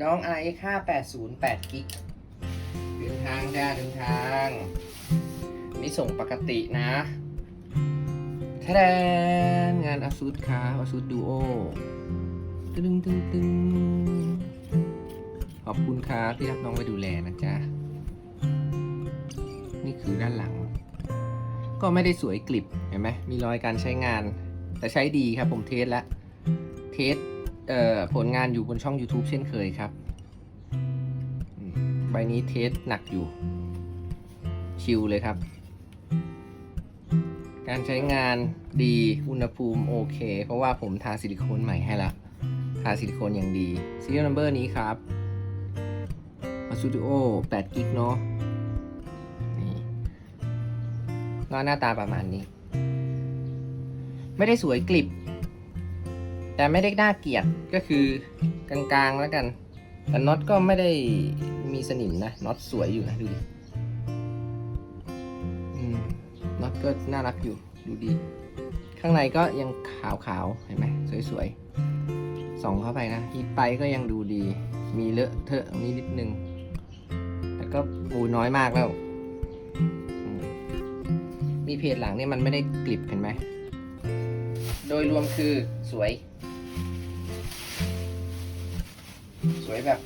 น้อง i 5 8 0 8กิกเดินทางจ้าเดินทางนี่ส่งปกตินะทะแดนงาน ASUS ครับ ASUS Duo ตึงตึงตึงขอบคุณครับที่รับน้องไปดูแลนะจ๊ะ นี่คือด้านหลัง ก็ไม่ได้สวยกลิบเห็นไหมมีรอยการใช้งาน แต่ใช้ดีครับผมเทสแล้ว เทส ผลงานอยู่บนช่อง YouTube เช่นเคยครับ ใบนี้เทสหนักอยู่ ชิลเลยครับ การใช้งานดีอุณหภูมิโอเค เพราะว่าผมทาซิลิโคนใหม่ให้ละทาซิลิโคนอย่างดี Serial Number นี้ครับ a s u d i o 8กิกเนาะนี่ก็หน้าตาประมาณนี้ ไม่ได้สวยกลิบ แต่ไม่ได้น่าเกลียดก็คือกลางๆแล้วกัน แต่น็อตก็ไม่ได้มีสนิมนะน็อตสวยอยู่นะดูดิน็อตก็น่ารักอยู่ดูดี ข้างในก็ยังขาวๆเห็นไหมสวยๆส่องเข้าไปนะฮีไปก็ยังดูดี มีเลอะเทอะมีนิดนึงแต่ก็ปูน้อยมากแล้วมีเพจหลังเนี่ยมันไม่ได้กลิบเห็นไหม ดยรวมคือสวย สวยแบบ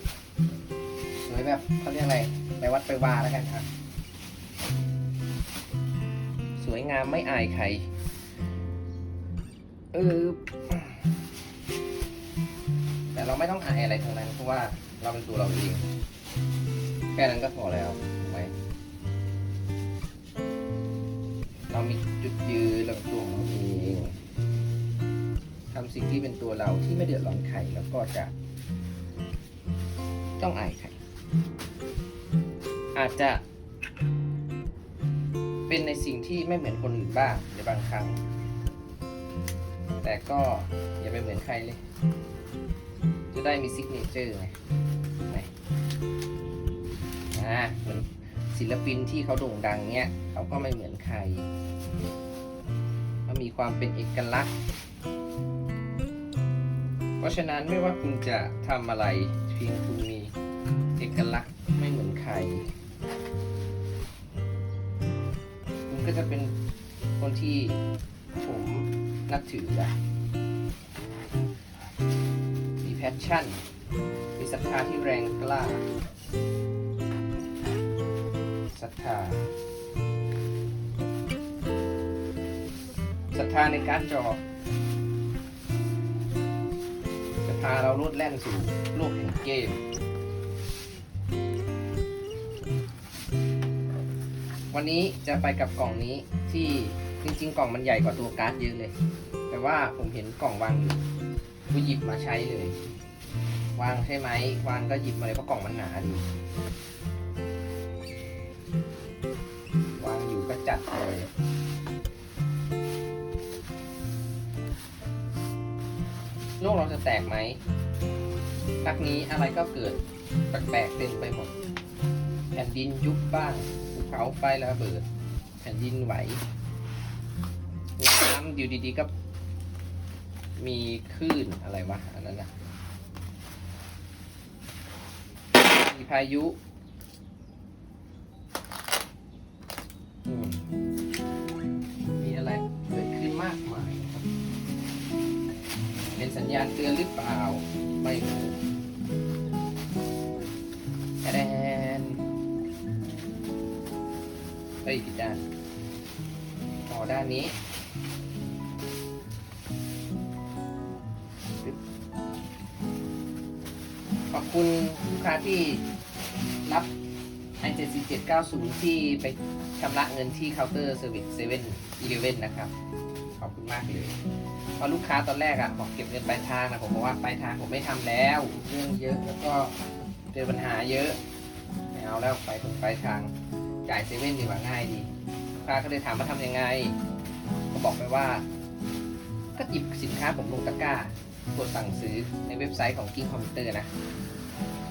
สวยแบบเขาเรียกอะไรไปวัดไปวาแล้วกันครับ สวยงามไม่อายใครเออแต่เราไม่ต้องอายอะไรทั้งนั้นเพราะว่าเราเป็นตัวเราเองแค่นั้นก็พอแล้วถูกไหมเรามีจุดยืนเราตัวของเราเองทำสิ่ง ตัวเราที่ไม่เดือดร้อนใครแล้วก็จะ ต้องอายใครอาจจะ เป็นในสิ่งที่ไม่เหมือนคนอื่นบ้างในบางครั้ง แต่ก็อย่าไปเหมือนใครเลย จะได้มีซิกเนเจอร์ไงไหนอ่าเหมือนศิลปินที่เขาโด่งดังเนี้ยเขาก็ไม่เหมือนใครเขามีความเป็นเอกลักษณ์ ราะฉะนั้นไม่ว่าคุณจะทำอะไรเพียงคุณมีเอกลักษณ์ไม่เหมือนใคร คุณก็จะเป็นคนที่ผมนับถืออะมีแพชชั่น มีศรัทธาที่แรงกล้าศรัทธาศรัทธาในการจอาเราลดแล่นสู่โลกแห่งเกม วันนี้จะไปกับกล่องนี้ที่จริงๆ กล่องมันใหญ่กว่าตัวการ์ดเยอะเลย แต่ว่าผมเห็นกล่องวางอยู่ก็หยิบมาใช้เลย วางใช่ไหมวางก็หยิบมาเลยเพราะกล่องมันหนาดีวางอยู่ก็จัดเลย ลกเราจะแตกไหมพักนี้อะไรก็เกิดแปลกๆเต็มไปหมด แผ่นดินยุบบ้างภูเขาไฟระเบิด แผ่นดินไหวน้ำอยู่ดีๆก็มีคลื่นอะไรวะอันนั้นนะมีพายุ อืม ญญาณเตือนหรือเปล่า ไม่รู้แดนเฮ้ยผิดด้านต่อด้านนี้ปึ๊บขอบคุณลูกค้าที่รับ 7790 ที่ไปชำระเงินที่เคาน์เตอร์เซอร์วิสเซเว่นอีเลเว่นนะครับ ขอบคุณมากเลยเพราะลูกค้าตอนแรกอะบอกเก็บเงินปลายทางนะผมบอกว่าปลายทางผมไม่ทำแล้ว เรื่องเยอะแล้วก็เจอปัญหาเยอะไม่เอาแล้วไปถึงปลายทางจ่ายเซเว่นดีกว่าง่ายดีลูกค้าก็เลยถามว่าทำยังไง ก็บอกไปว่า ก็หยิบสินค้าผมลงตะกร้ากดสั่งซื้อในเว็บไซต์ของกิ้งคอมพิวเตอร์นะ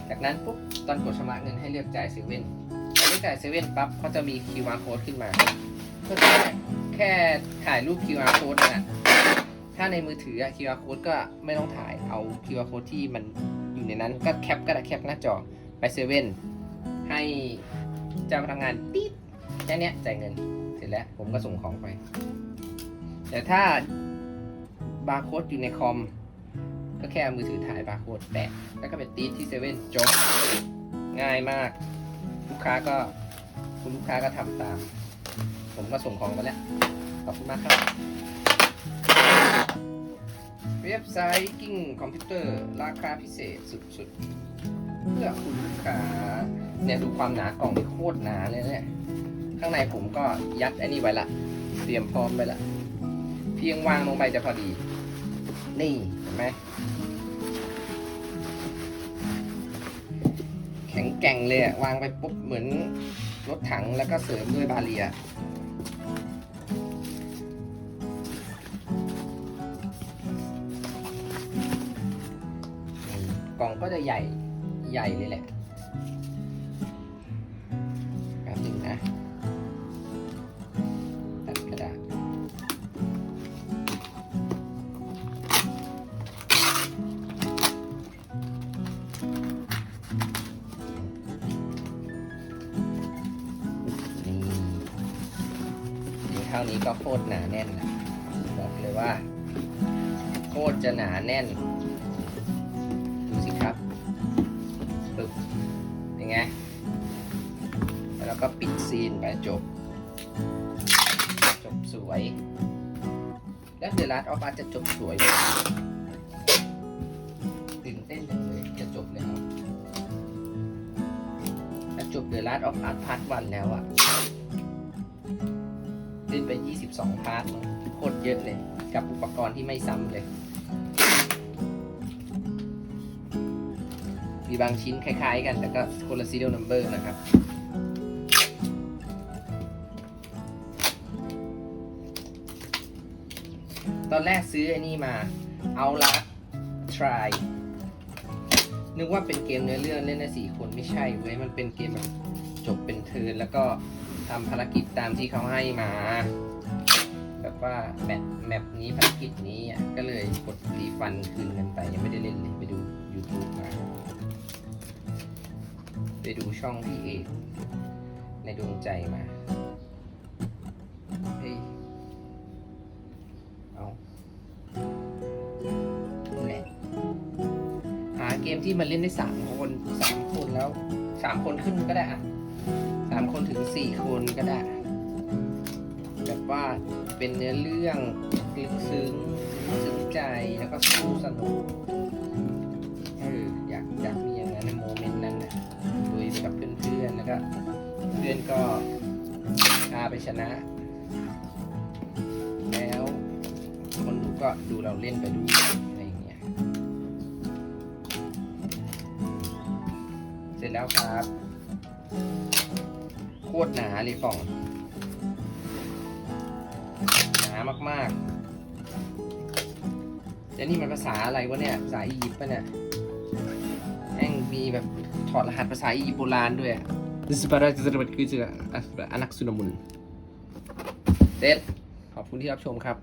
จากนั้นปุ๊บตอนกดชำระเงินให้เลือกจ่ายเซเว่น ไปจ่ายเซเว่นปั๊บเขาจะมี QR code ขึ้นมาก็แค่แค่ถ่ายรูป QR code นั่นนะถ้าในมือถืออะ QR code ก็ไม่ต้องถ่ายเอา QR code ที่มันอยู่ในนั้นก็แคปก็ได้แคปหน้าจอไปเซเว่นให้เจ้าพนักงานตีดแค่นี้จ่ายเงินเสร็จแล้วผมก็ส่งของไป แต่ถ้าบาร์โค้ดอยู่ในคอม ก็แค่มือถือถ่ายบาร์โค้ดแปะแล้วก็ไปตีดที่เซเว่นจบง่ายมาก ลูกค้าก็คุณลูกค้าก็ทำตาม ผมก็ส่งของไปแล้ว ขอบคุณมากครับเว็บไซต์กิ้งคอมพิวเตอร์ราคาพิเศษสุดๆ เพื่อคุณลูกค้าเนี่ยดูความหนากล่องนี่โคตรหนาเลยเนี่ยข้างในผมก็ยัดไอ้นี่ไว้ละ เตรียมพร้อมไปละ เพียงวางลงไปจะพอดี นี่เห็นไหม ก่งเลยอะวางไปปุ๊บเหมือนรถถังแล้วก็เสริมด้วยบาเรียกล่องก็จะใหญ่ใหญ่เลยแหละแป๊บนึงนะ นี้ก็โคตรหนาแน่นแล้วบอกเลยว่า โคตรจะหนาแน่น ดูสิครับปึ๊บเป็นไง แล้วเราก็ปิดซีนไปจบ จบสวย แล้วเดอะลัสออฟอาร์จะจบสวยตื่นเต้นจังเลยจะจบแล้วจะจบเดอะลัสออฟอาร์ตพาร์ทวันแล้วอะ เล่นไป 22 พาร์ทโคตรเยอะเลย กับอุปกรณ์ที่ไม่ซ้ำเลย มีบางชิ้นคล้ายๆกัน แต่ก็คนละ serial number นะครับตอนแรกซื้อไอ้นี่มา เอาละ try นึกว่าเป็นเกมเนื้อเรื่องเล่นได้สี่คนไม่ใช่เว้ย มันเป็นเกมแบบจบเป็นเทิร์นแล้วก็ ทำภารกิจตามที่เขาให้มา แบบว่าแมปแมปนี้ภารกิจนี้อะก็เลยกดรีฟันคืนเงินไปยังไม่ได้เล่นเลยไปดู YouTube มา ไปดูช่องพี่เอกในดวงใจมาเฮ้ยเอาแหละหาเกมที่มันเล่นได้สามคนสามคนแล้วสามคนขึ้นก็ได้อะ คนถึงสี่คนก็ได้ แบบว่าเป็นเนื้อเรื่องลึกซึ้งซึ้งใจแล้วก็สู้สนุกเอออยากอยากมีอย่างนั้นในโมเมนต์นั้นนะคุยกับเพื่อนๆแล้วก็เพื่อนก็พาไปชนะ แล้วคนดูก็ดูเราเล่นไปดูอะไรอย่างเงี้ยเสร็จแล้วครับ ตรหนาเลยกล่อง หนามากๆแล้วนี่มันภาษาอะไรวะเนี่ย ภาษาอียิปต์ปะเนี่ยแม่งมีแบบถอดรหัสภาษาอียิปต์โบราณด้วยอะดิสปาราจะเป็นคือจะอนักสุนมุนเสร็จขอบคุณที่รับชมครับ